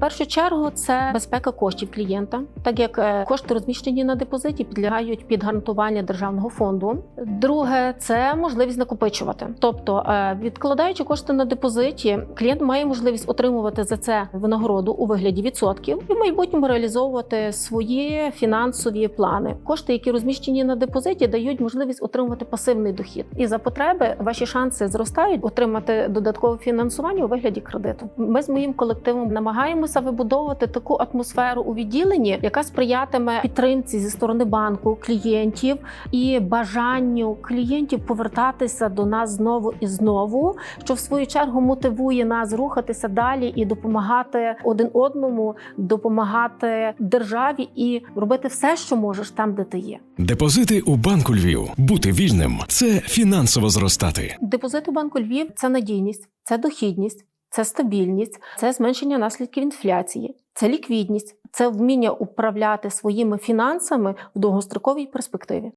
Першу чергу це безпека коштів клієнта, так як е, кошти розміщені на депозиті підлягають під гарантування державного фонду. Друге це можливість накопичувати. Тобто, е, відкладаючи кошти на депозиті, клієнт має можливість отримувати за це винагороду у вигляді відсотків і в майбутньому реалізовувати свої фінансові плани. Кошти, які розміщені на депозиті, дають можливість отримувати пасивний дохід. І за потреби ваші шанси зростають отримати додаткове фінансування у вигляді кредиту. Ми з моїм колективом намагаємося вибудовувати таку атмосферу у відділенні, яка сприятиме підтримці зі сторони банку клієнтів і бажанню клієнтів повертатися до нас знову і знову, що в свою чергу мотивує нас рухатися далі і допомагати один одному, допомагати державі і робити все, що можеш там, де ти є. Депозити у банку Львів. Бути вільним це фінансово зростати. Депозит у банку Львів це надійність, це дохідність, це стабільність, це зменшення наслідків інфляції, це ліквідність, це вміння управляти своїми фінансами в довгостроковій перспективі.